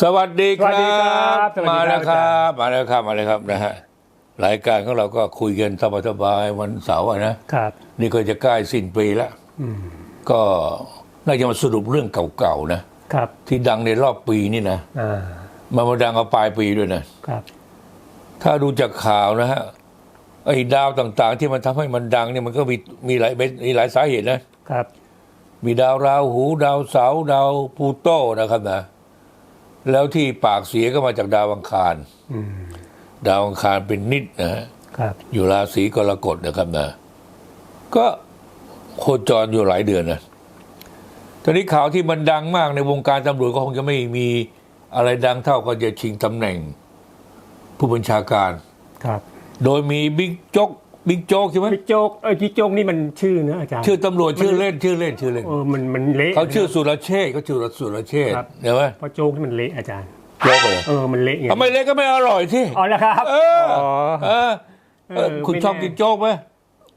สวัสดีคสวัสดีรัครับบสวัสดีครับมาแล้วครับ มาแล้วครับ มาแล้วครับนะฮะรายการของเราก็คุยกันสบายๆวันเสาร์อะนะครับ นี่ก็จะใกล้สิ้นปีแล้วก็น่าจะมาสรุปเรื่องเก่าๆนะ ครับ ที่ดังในรอบปีนี่นะอ่ามามาดังเอาปลายปีด้วยนะครับ ถ้าดูจากข่าวนะฮะไอ้ดาวต่างๆ ที่มันทำให้มันดังเนี่ยมันก็มีมีหลายมีหลายสาเหตุนะ ครับ มีดาวราหู ดาวเสาร์ดาวพลูโตนะครับนะ แล้วที่ปากเสียก็มาจากดาวอังคารอืมดาวอังคารเป็นนิดนะฮะครับอยู่ราศีกรกฎนะครับนะ ก็โคจรอยู่หลายเดือนนะตอนนี้ข่าวที่มันดังมากในวงการตำรวจก็คงจะไม่มีอะไรดังเท่าก็จะชิงตำแหน่ง ผู้บัญชาการครับ โดยมีบิ๊กโจ๊ก บิ๊กโจ๊กใช่ไหมพี่โจ๊กเอ้ยพี่โจ๊กนี่มันชื่อนะอาจารย์ชื่อตำรวจชื่อเล่นชื่อเล่นชื่อเล่นเออมันมันเละเขาชื่อสุรเชษฐ์เขาชื่อสุรเชษฐ์ครับเห็นไหมเพราะโจ๊กนี่มันเละอาจารย์โจ๊กเลยเออมันเละไงทำไมเล็กก็ไม่อร่อยที่อ๋อแล้วครับเอออ๋อเออเออเออคุณไม่ชอบแน่กินโจ๊กไหม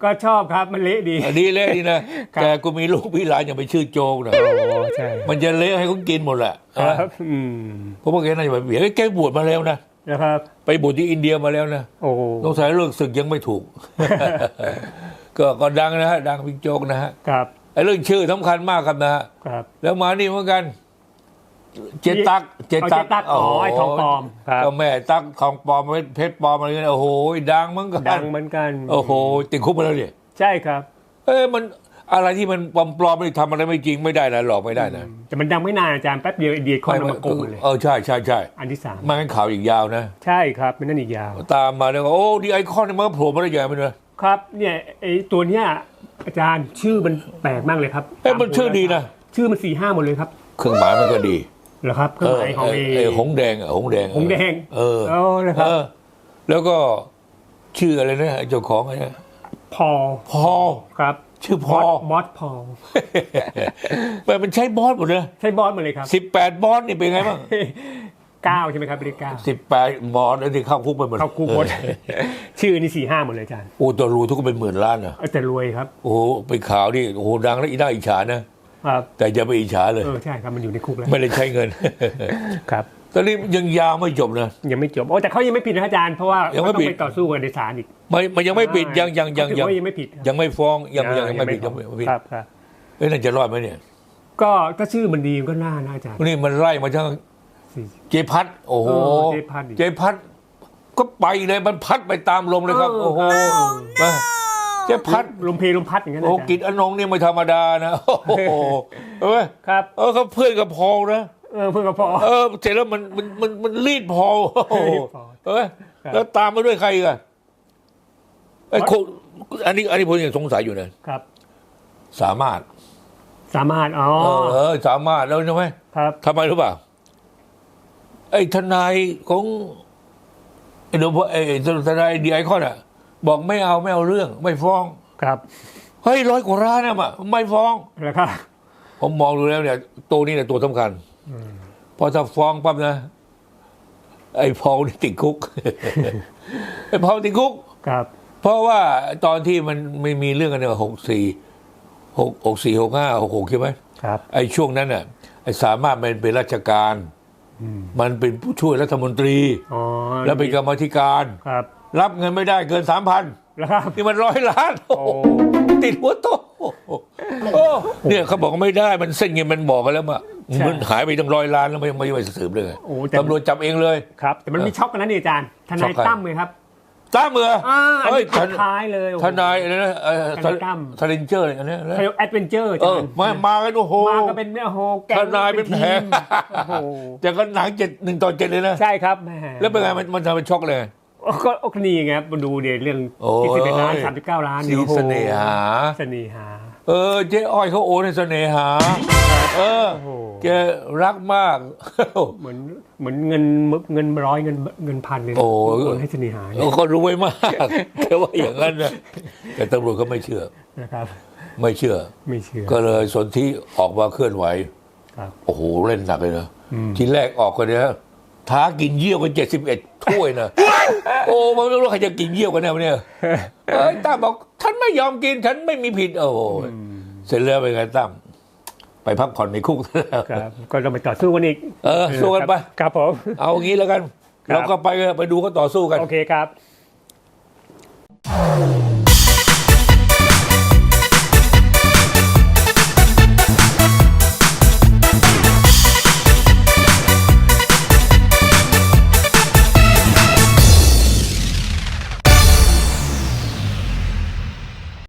ก็ชอบครับมันเละดีอะดีเละดีนะครับแต่กูมีลูกพี่หลานอย่าไปชื่อโจ๊กนะอ๋อใช่มันจะเละให้เขากินหมดแหละครับอืมเพราะว่าแกน่าจะไปเบียดเฮ้ยแกบวชมาแล้วนะ นะครับ ไปบวชที่อินเดียมาแล้วนะโอ้โหสงสัยเรื่องศึกยังไม่ถูก ก็ก็ดังนะฮะดังบิ๊กโจ๊กนะฮะครับไอ้เรื่องชื่อสำคัญมากครับนะฮะครับ แล้วมานี่เหมือนกัน เจตัก เจเอาเจตักอ๋อไอ้ทองปลอมครับก็แม่ตักทองปลอมเพชรปลอมอะไรเงี้ยโอ้โหดังเหมือนกันดังเหมือนกัน โอ้โหติดคุกมาแล้วเนี่ยใช่ครับ เอ้ยมัน อะไรที่มันปลอมๆไม่ทำอะไรไม่จริงไม่ได้นะหลอกไม่ได้นะแต่มันดังไม่นานอาจารย์แป๊บเดียวไอเดียคอนเอามาโกงเลยเออใช่ใช่ใช่อันที่สามไมันข่าวอีกยาวนะ ใช่ครับมันนั่นอีกยาว ตามมาแล้วก็โอ้ดีไอคอนมันก็โผล่มาได้ยังไงไม่รู้ครับเนี่ยไอตัวเนี้ยอาจารย์ชื่อมันแปลกมากเลยครับเอ้ยมันชื่อดีนะชื่อมันสี่ห้าหมดเลยครับ เครื่องหมายมันก็ดีเหรอครับเครื่องหมายของเอเออเออหงแดงอะหงแดงอะหงแดงเออเออนะครับเออแล้วก็ชื่ออะไรนะไอ้เจ้าของไอ้นะ พอพอครับชื่อพอบอสพอมันมันใช้บอสหมดเลยใช่บอสหมดเลยครับสิบแปดบอสนี่เป็นไงบ้างเก้าใช่ไหมครับเลขเก้าสิบแปดบอสแล้วที่เข้าคุกไปหมดเขาคู่หมดชื่อนี่สี่ห้าหมดเลยอาจารย์โอ้ตัวรู้ทุกคนเป็นหมื่นล้านนะเออแต่รวยครับโอ้โหไปข่าวนี่โอ้โหดังแล้วอีน่าอิจฉานะ ครับแต่อย่าไปอิจฉาเลย เออใช่ครับมันอยู่ในคุกแล้วไม่ได้ใช้เงิน ครับ ตอนนี้ยังยาวไม่จบนะ ยังไม่จบโอ้แต่เขายังไม่ผิดนะอาจารย์เพราะว่ายังไม่เขาต้อผิดงไปต่อสู้กันในศาลอีกไม่มันยังไม่ปิดยังยังยังเขาถือยังว่ายังไม่ผิดครับยังไม่ฟ้องยังยังยังไม่ปิดยังไม่ปิดครับครับเอ้ยน่าจะรอดไหมเนี่ย ก็ถ้าชื่อมันดีมันก็น่านะอาจารย์นี่มันไล่มาทั้งสี่เจพัดโอ้โหเออเจพัดอีกเจพัดก็ไปเลยมันพัดไปตามลมเลยครับเออโอ้โหครับมาเจพัดลมเพลลมพัดอย่างนั้นนะโอ้อาจารย์กิจอนงนี่ไม่ธรรมดานะโอ้โหเออครับเออเขาเพื่อนกับพอลนะ เออเพื่อนก็พอ เออเสร็จแล้วมันมันมันมันรีดพอลโอ้โหรีดพอลเออครับแล้วตามมาด้วยใครอีกันไอ้คนอันนี้อันนี้ผมยังสงสัยอยู่นะครับ สามารถ สามารถอ๋อเออเออสามารถแล้วใช่ไหมครับทำไมรู้เปล่าไอ้ทนายของไอ้เดี๋ยวไอ้ทนายดีไอคอนอะ บอกไม่เอาไม่เอาเรื่อง ไม่ฟ้อง ครับเฮ้ยร้อยกว่าล้านนะมะไม่ฟ้อง แล้วครับผมมองดูแล้วเนี่ย ตัวนี้เนี่ยตัวสำคัญเพอถ้าฟ้องปั๊บนะ ไอ้พอลนี่ติดคุก ไอ้พอลติดคุก ครับ เพราะว่าตอนที่มันไม่มีเรื่องกันเนี่ยหกสี่หกหกสี่หกห้าหกหกใช่ไหมครับ ไอ้ช่วงนั้นน่ะไอ้สามารถมันเป็นราชการ มันเป็นผู้ช่วยรัฐมนตรี อ๋อแล้วเป็นกรรมาธิการ ครับ รับเงินไม่ได้เกินสามพันแล้วครับนี่มันร้อยล้านโอ้โหโอ้ติดหัวโตโอ้เนี่ยเขาบอกว่าไม่ได้มันเส้นเงินมันบอกกันแล้วว่า มันหายไปตั้งร้อยล้านแล้วไม่ไม่ไปสืบเลยโอ้แต่ ตำรวจจับเองเลย ครับ แต่มันมีช็อกกันนะนี่อาจารย์ทช็นาอยกใคร ตั้มเลยครับตั้มเหรออ่าอันเฮ้ยนี้สุดท้ายเลยโอ้โห ทนายอะไรนะเอ่อทนายตั้ม ทนายเจอร์อะไรอันเนี้ยเขาเรียกแอดเวนเจอร์อาเอจารอย์มามากันโอ้โห มาก็เป็นโอ้โหแก๊งทนายเป็นแผล ทีมโอ้โหแต่ก็หนังเจ็ดหนึ่งต่อเจ็ดเลยนะ ใช่ครับแหมแล้วเป็นไงมันมันทำเป็นช็อกเลย ก็โอ้คนี่ไงครับมาดูเดี๋ยวเรื่องโอ้ย ที่สิบเอ็ดล้านสามสิบเก้าล้านสีเนี่ยโอ้โหเสน่หา เสน่หาเออเจ๊อ้อยเขาโอนให้เสน่หา เออ โอ้โห แกรักมาก เหมือนเหมือนเงินเงินร้อยเงินเงินพันเลยโอ้โอนให้เสน่หาเนี่ยเขารวยมากแค่ว่าอย่างนั้นนะแต่ตำรวจก็ไม่เชื่อนะครับ ไม่เชื่อไม่เชื่อ ก็เลยสนที่ออกมาเคลื่อนไหวครับโอ้โหเล่นหนักเลยนะทีแรกออกกันเนี่ยท้ากินเยี่ยวกันเจ็ดสิบเอ็ดถ้วยนะโอ้มันไม่รู้ใครจะกินเยี่ยวกันแน่วะเนี่ยเอ้ยตั้มบอกฉันไม่ยอมกินฉันไม่มีผิดโอ้โหเสร็จแล้วเป็นไงตั้ม ไปพักผ่อนในคุกครับก็ต้องไปต่อสู้กันอีก เออ สู้กันไป ครับผม เอางี้แล้วกัน เราก็ไปไปดูก็ต่อสู้กัน โอเคครับ